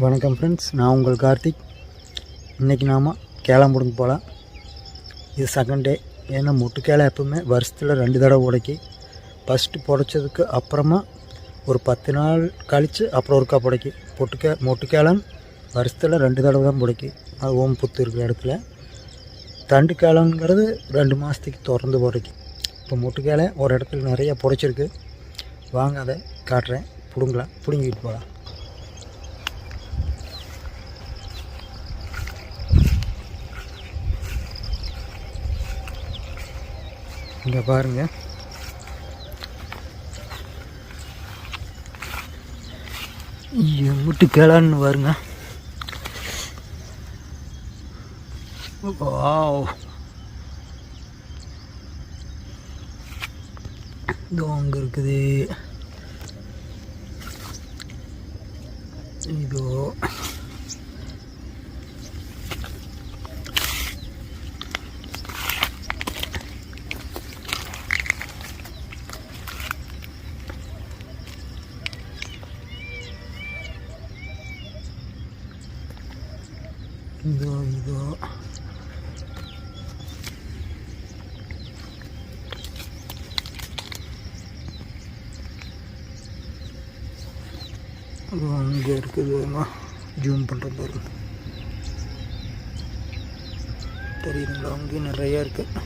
வணக்கம் ஃப்ரெண்ட்ஸ் நான் உங்கள் கார்த்திக். இன்றைக்கி நாம் கேளம்புடுங்க போகலாம் இது செகண்ட் டே ஏன்னா முட்டுக்கேளை எப்பவுமே வருஷத்தில் ரெண்டு தடவை உடைக்கி. ஃபஸ்ட்டு புடைச்சதுக்கு அப்புறமா ஒரு பத்து நாள் கழித்து அப்புறம் ஒருக்கா புடைக்கி. பொட்டுக்கே மொட்டுக்கேளம் வருஷத்தில் ரெண்டு தடவை தான் புடைக்கி. அது ஓம் புத்து இருக்கிற இடத்துல. தண்டு கேளங்கிறது ரெண்டு மாதத்துக்கு திறந்து புடைக்கி. இப்போ முட்டுக்கேளை ஒரு இடத்துல நிறைய புடைச்சிருக்கு. வாங்க அதை காட்டுறேன். பிடுங்கலாம். பிடுங்கிட்டு போகலாம் இங்கே பாருங்க. எம்பிட்டு கேளான்னு பாருங்க. இதோ அங்கே இருக்குது. இதோ. இதோ இதோ அது அங்கே இருக்குது. ஜூம் பண்ணுறது பாருங்க தெரியுதுங்களா? அங்கேயும் நிறையா இருக்குது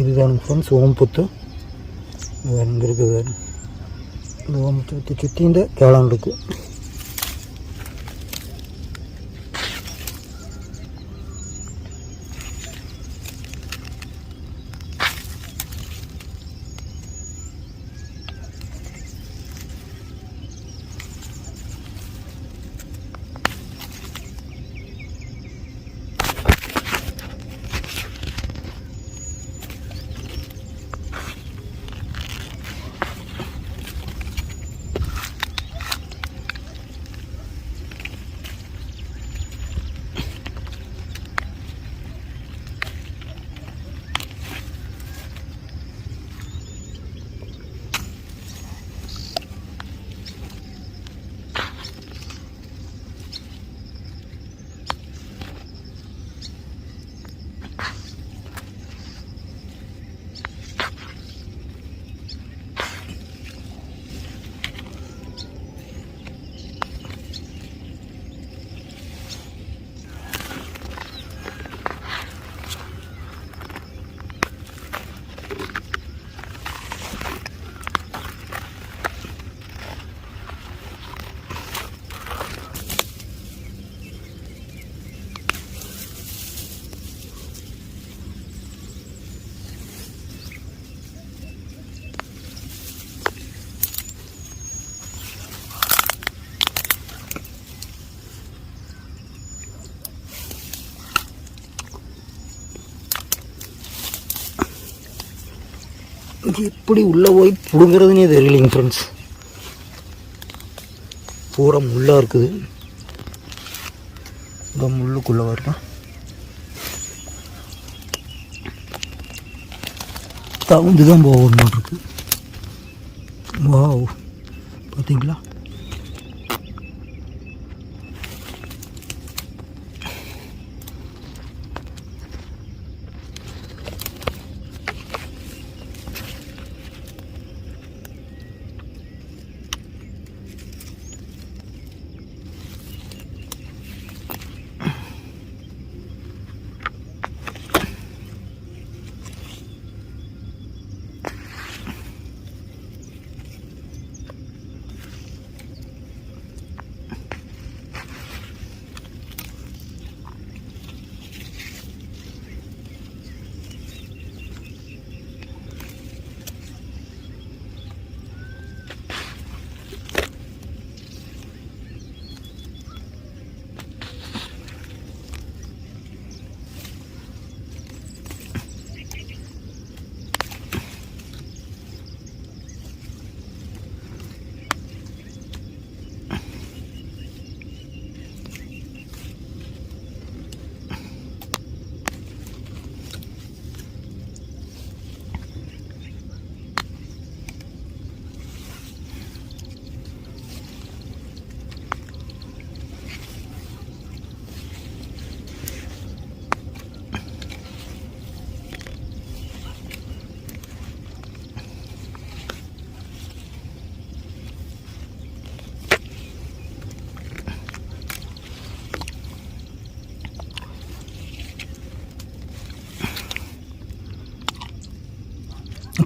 இதுதான் ஃப்ரெண்ட்ஸ் ஓம்புத்து. இது அங்கே இருக்குது. இந்த ஓம்புத்து சுற்றி இந்த கேளான் இருக்குது இது எப்படி உள்ளே போய் பிடுங்கிறதுனே தெரியலைங்க ஃப்ரெண்ட்ஸ் பூரா முள்ளாக இருக்குது. இந்த முள்ளுக்குள்ளே வரலாம் தகுந்து தான் போகணும் இருக்கு. வா பார்த்தீங்களா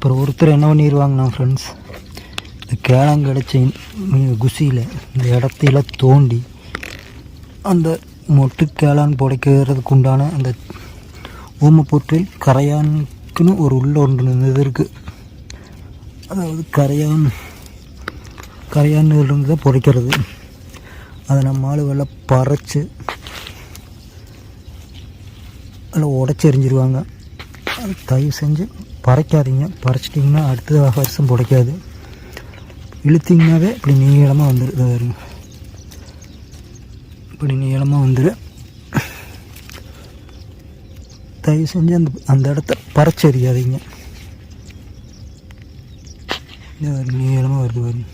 அப்புறம் ஒருத்தர் என்ன பண்ணிடுவாங்கண்ணா ஃப்ரெண்ட்ஸ் இந்த கேளம் கிடச்ச குசியில் இந்த இடத்துல தோண்டி அந்த மொட்டு கேளான் புடைக்கிறதுக்கு உண்டான அந்த ஊமப்பொற்றில் கரையானுக்குன்னு ஒரு உள்ள ஒன்று இது இருக்குது அதாவது கரையான் கரையான் இருந்து தான் புடைக்கிறது. அதை நம்ம ஆளுகளை பறைச்சி அதில் உடச்சி எறிஞ்சிருவாங்க. அது தயவு செஞ்சு பறைக்காதீங்க. பறைச்சிட்டிங்கன்னா அடுத்த வருஷம் புடைக்காது. இழுத்திங்கனாவே இப்படி நீளமாக வந்துடுது வருங்க இப்படி நீளமாக வந்துடும் தயவு செஞ்சு அந்த அந்த இடத்த பறைச்சி நீளமாக வருது வரும்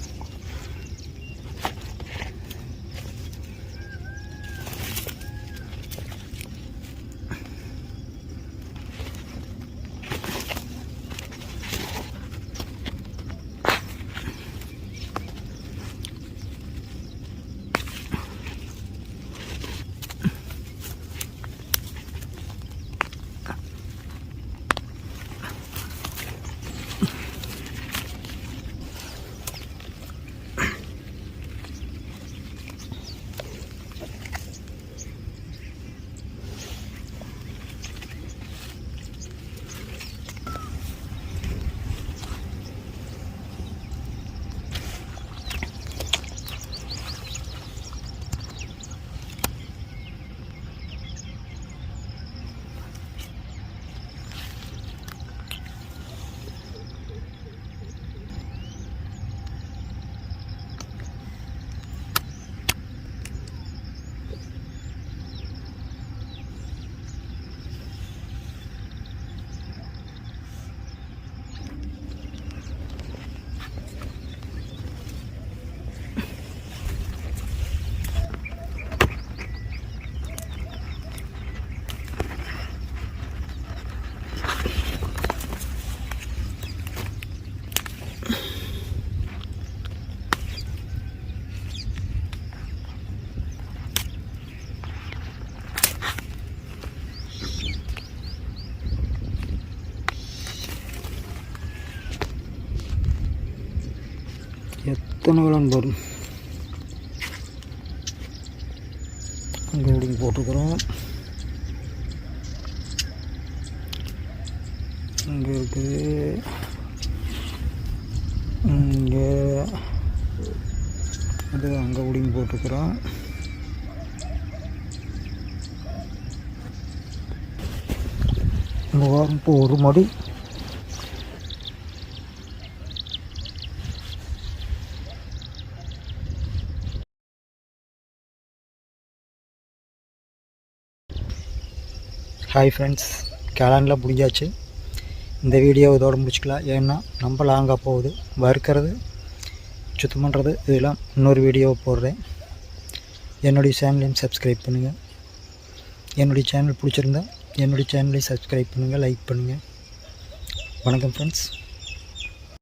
எத்தனை விளான் பாருங்க அங்கே போட்டுக்கிறோம். இங்கே இருக்குது இங்கே. அது அங்கே ஒடிங்கி போட்டுக்கிறோம். இங்கே இப்போ ஒரு மடி. ஹாய் ஃப்ரெண்ட்ஸ் கேலாண்டில் முடிஞ்சாச்சு. இந்த வீடியோ இதோட முடிச்சுக்கலாம். ஏன்னா ரொம்ப லாங்காக போகுது. வறுக்கிறது சுத்தம் பண்ணுறது இதெல்லாம் இன்னொரு வீடியோ போடுறேன். என்னுடைய சேனலையும் சப்ஸ்கிரைப் பண்ணுங்கள் என்னுடைய சேனல் பிடிச்சிருந்தா என்னுடைய சேனலையும் சப்ஸ்கிரைப் பண்ணுங்கள் லைக் பண்ணுங்கள் வணக்கம் ஃப்ரெண்ட்ஸ்